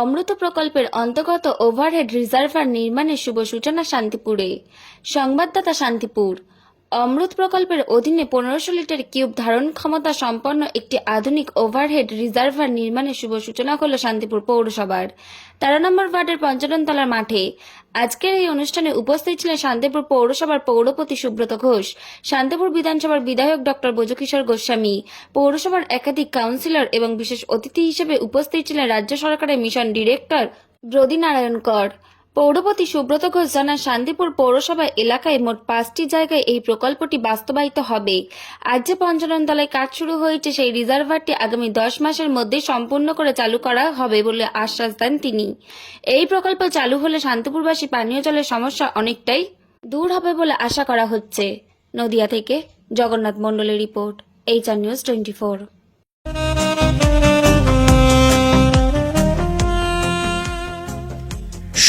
অমৃত প্রকল্পের অন্তর্গত overhead reservoir নির্মাণের শুভ সূচনা শান্তিপুরে। সংবাদদাতা শান্তিপুর। অমৃত প্রকল্পের অধীনে পনেরোশো লিটার কিউব ধারণ ক্ষমতা সম্পন্ন একটি আধুনিক ওভারহেড রিজার্ভার নির্মাণের শুভ সূচনা হল শান্তিপুর পৌরসভার। তেরো নম্বর ওয়ার্ডের পঞ্চাননতলার মাঠে আজকের এই অনুষ্ঠানে উপস্থিত ছিলেন শান্তিপুর পৌরসভার পৌরপতি সুব্রত ঘোষ, শান্তিপুর বিধানসভার বিধায়ক ডক্টর ব্রজকিশোর গোস্বামী, পৌরসভার একাধিক কাউন্সিলর এবং বিশেষ অতিথি হিসেবে উপস্থিত ছিলেন রাজ্য সরকারের মিশন ডিরেক্টর ব্রদী নারায়ণ কর। পৌরপতি সুব্রত ঘোষ জানান, শান্তিপুর পৌরসভা এলাকায় মোট পাঁচটি জায়গায় এই প্রকল্পটি বাস্তবায়িত হবে। আজ যে পঞ্চানন তলায় কাজ শুরু হয়েছে, সেই রিজার্ভারটি আগামী দশ মাসের মধ্যে সম্পূর্ণ করে চালু করা হবে বলে আশ্বাস দেন তিনি। এই প্রকল্প চালু হলে শান্তিপুরবাসী পানীয় জলের সমস্যা অনেকটাই দূর হবে বলে আশা করা হচ্ছে। নদিয়া থেকে জগন্নাথ মণ্ডলের report, HR news twenty four.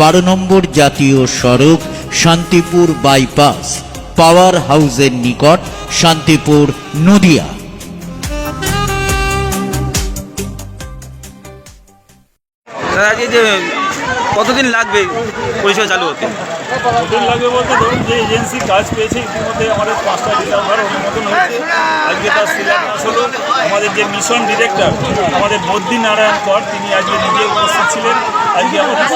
বারো নম্বর জাতীয় সড়ক শান্তিপুর বাইপাস পাওয়ার হাউসের নিকট শান্তিপুর নদিয়া। যে কতদিন লাগবে পরিষেবা চালু হতে? হোটেল লাগবে বলতে ধরুন যে এজেন্সি কাজ পেয়েছে ইতিমধ্যে আমাদের পাঁচটা রিজার্ভার অনুমোদন হয়েছে। আজকে তার শিলান্যাস হলো আমাদের যে মিশন ডিরেক্টর আমাদের বদ্যি নারায়ণ কর তিনি আজকে নিজে উপস্থিত ছিলেন। আজকে আমাদের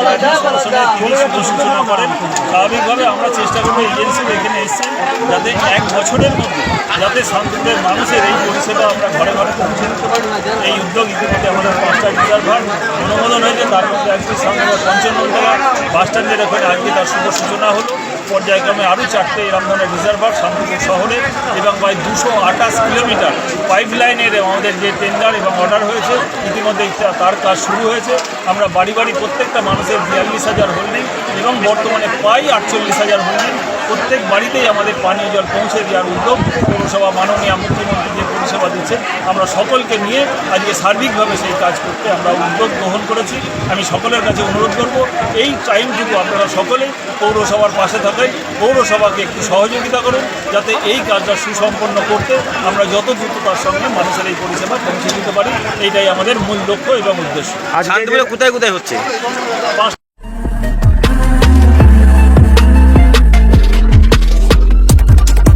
সূচনা করেন। স্বাভাবিকভাবে আমরা চেষ্টা করব এজেন্সি এখানে এসছেন যাতে এক বছরের মধ্যে যাতে শান্তিপুরের মানুষের এই পরিষেবা আমরা ঘরে ঘরে পৌঁছে দিতে পারি। এই উদ্যোগ ইতিমধ্যে আমাদের পাঁচটা রিজার্ভার অনুমোদন হয়েছে তার মধ্যে আজকে সামনে পঞ্চনতলা বাস স্ট্যান্ডের ওখানে আজকে তার শুভ সূচনা হলো। পর্যায়ক্রমে আরও চারটে এরকম ধরনের রিজার্ভার শান্তিপুর শহরে এবং প্রায় দুশো আঠাশ কিলোমিটার পাইপ লাইনের আমাদের যে টেন্ডার এবং অর্ডার হয়েছে, ইতিমধ্যে তার কাজ শুরু হয়েছে। আমরা বাড়ি বাড়ি প্রত্যেকটা মানুষের বিয়াল্লিশ হাজার হোল্ডিং এবং বর্তমানে প্রায় আটচল্লিশ হাজার হোল্ডিং প্রত্যেক বাড়িতেই আমাদের পানীয় জল পৌঁছে দেওয়ার উদ্যোগ পৌরসভা মাননীয় মুখ্যমন্ত্রী যে পরিষেবা দিচ্ছেন আমরা সকলকে নিয়ে আজকে সার্বিকভাবে সেই কাজ করতে আমরা উদ্যোগ গ্রহণ করেছি। আমি সকলের কাছে অনুরোধ করব এই টাইমটুকু আপনারা সকলেই পৌরসভার পাশে থাকাই পৌরসভাকে একটু সহযোগিতা করুন যাতে এই কাজটা সুসম্পন্ন করতে আমরা যত দ্রুততার সঙ্গে মানুষের এই পরিষেবা পৌঁছে দিতে পারি। এইটাই আমাদের মূল লক্ষ্য এবং উদ্দেশ্য। কোথায় কোথায় হচ্ছে?